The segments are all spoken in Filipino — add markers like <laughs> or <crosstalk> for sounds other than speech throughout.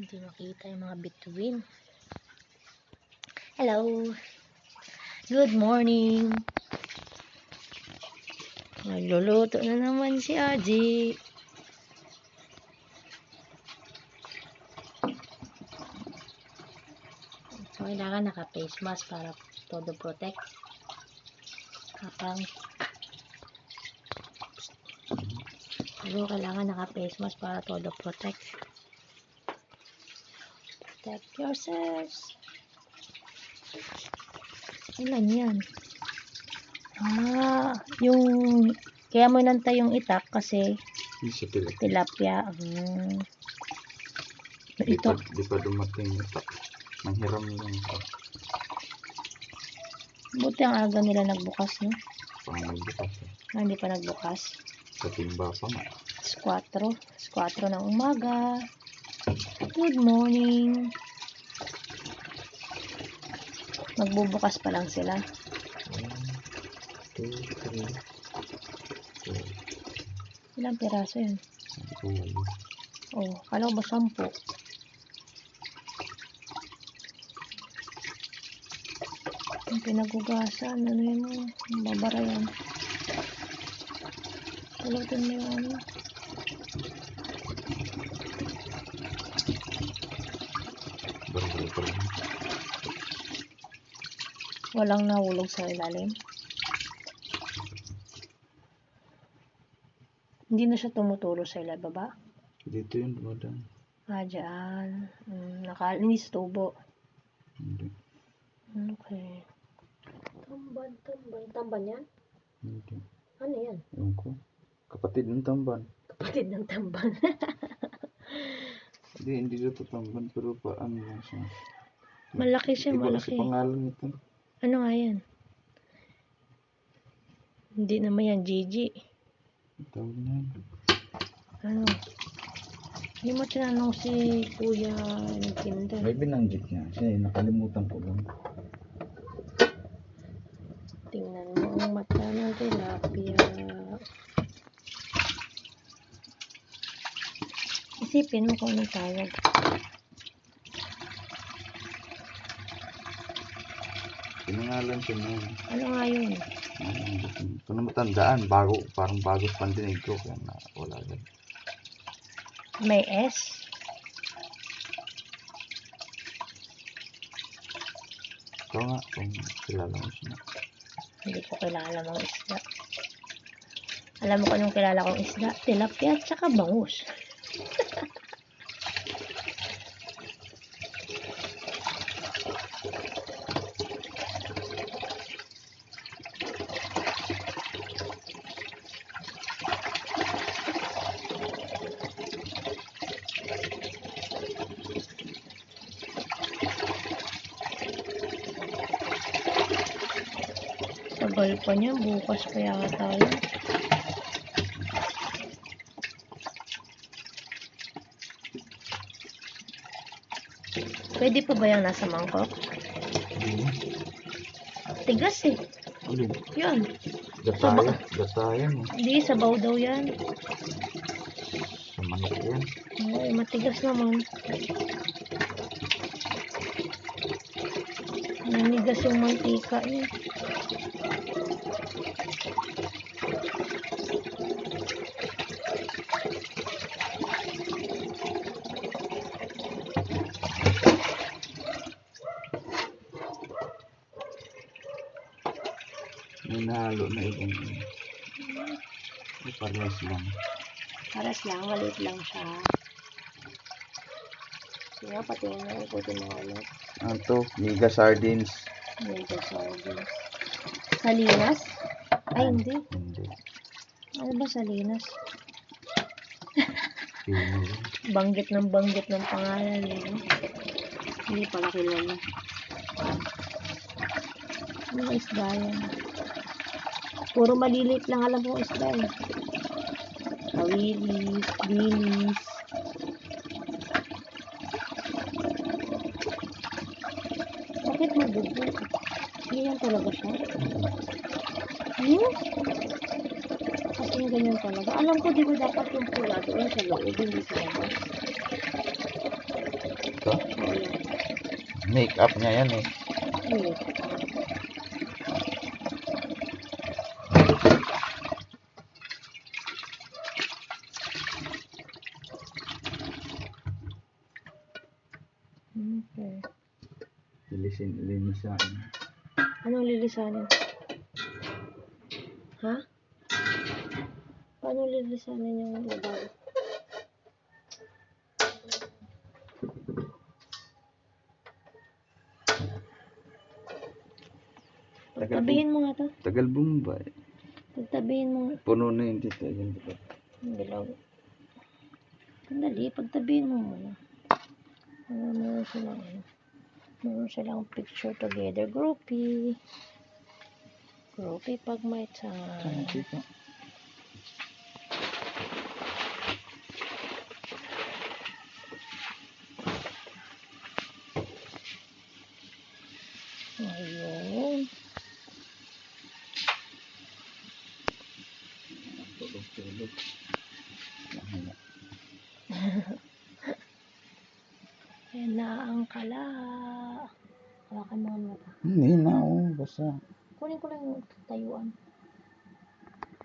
Hindi makita yung mga bituin. Hello. Good morning. Magluluto na naman si Aji. So, kailangan naka-face mask para todo protect. Kapang Pero kailangan naka-face mask para todo protect. Protect yourselves. Ilan yan? Ah, yung kaya mo nantay yung itak kasi siya pila. tilapia. Mm. Di Ito, pa, di pa dumating ito. Manghiram lang ito. buti ang aga nila nagbukas, no? Pang nagbukas. eh. Ah, hindi pa nagbukas. Sa timba pa nga. Alas 4. Alas 4 ng umaga. Good morning. Magbubukas pa lang sila. One, two, three, four, Ilang piraso yun? Oh, kala ko ba sampu? Ang pinagugasan, ano yun mo? Babara yan. Pulutin mo yung ano. Lang. Walang nahulog sa ilalim. Hindi na siya tumutulo sa ilalim, baba? Dito yun, dumadaan. Ah, dyan. Mm, naka, hindi sa tubo. Hindi. Okay. Tamban, tamban. Tamban yan? Hindi. Ano yan? Ewan ko. Kapatid ng tamban. Kapatid ng tamban. <laughs> Hindi, hindi dito tamban. Pero pa, ano lang siya. malaki siya, Iba malaki. kasi pangalan nito. Ano nga yan? Hindi naman yan, Gigi. Tawag na yan. Ano? Hindi mo tinanong si Kuya ng kinder. May binanggit niya. Siya, nakalimutan ko lang. Tingnan mo ang mata ng tilapia. Isipin mo kung anong tawag. Pinangalan siya niya. Ano nga yun? Ito na matandaan. Bago, parang bago pandinig ko. Kaya na, wala din. May S? Ikaw nga, kung kilala mo siya. Hindi ko kilala mga isda. Alam mo kung anong kilala kong isda? Tilapia at saka bangus. <laughs> Tagal pa niya, bukas pa yata yun. Pwede pa ba yung nasa mangkok? Tigas eh. Alin? Yun. Gataya. Gataya mo. Hindi, sabaw daw yan. Sa manok yan. Oo, matigas naman. Nanigas yung mantika niya. May nahalo na ibang May parehas lang. Paras lang, maliit lang siya. Nga, patingin na ikutin mo ulit. Ano to? Miga sardines. Mega sardines. Salinas? Ay, hindi. Hindi. Ano ba salinas? Banggit ng banggit ng pangalan eh. Hindi pala kilala. Ano isda yan? Puro maliliit lang alam ko isda eh. Kawilis, bilis. Bakit madugo? Ganyan talaga siya? Hmm? Kasi ganyan talaga. Alam ko, di ba dapat yung pula doon sa loob, hindi sa labas. to? Make up niya yan eh. Hindi. Okay. Lilisin, linisan. Anong lilisanin? Ha? Paano lilisanin yung lababo? Pagtabihin mo nga to. Tagal bumaba eh. Pagtabihin mo nga. Puno na yun dito. Yan dito. Ang bilog. Sandali, pagtabihin mo muna. Ano, meron silang, meron silang picture together. Groupie. Groupie pag may time. Ayun. Tulog, Ayan na ang kala. Hawakan mo ang mata. Hindi na oh. Basta. Kunin ko lang yung tayuan.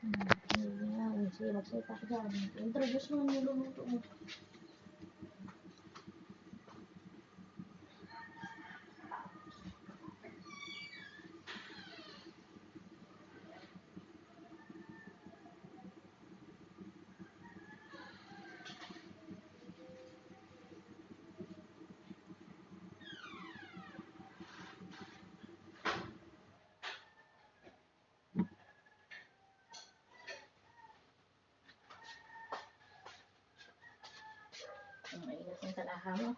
Hmm, Ayan. Sige, magsalita ka dyan. Introduce mo yung luluto mo. Ang talaha mo.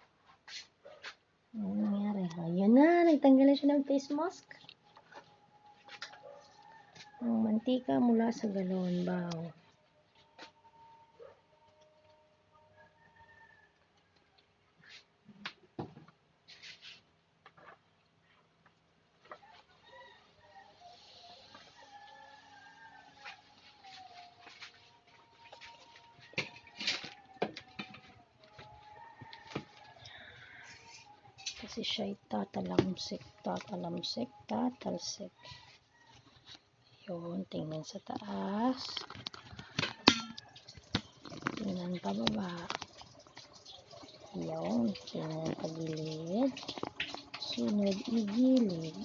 Ano nangyari? Ayun na, nagtanggal na siya ng face mask. Ang mantika mula sa galon baw. Kasi siya'y tatalamsik, tatalamsik, tatalsik. Yun, tingnan sa taas. Tingnan pababa. Yun, tingnan pagilid. Sunod igilid.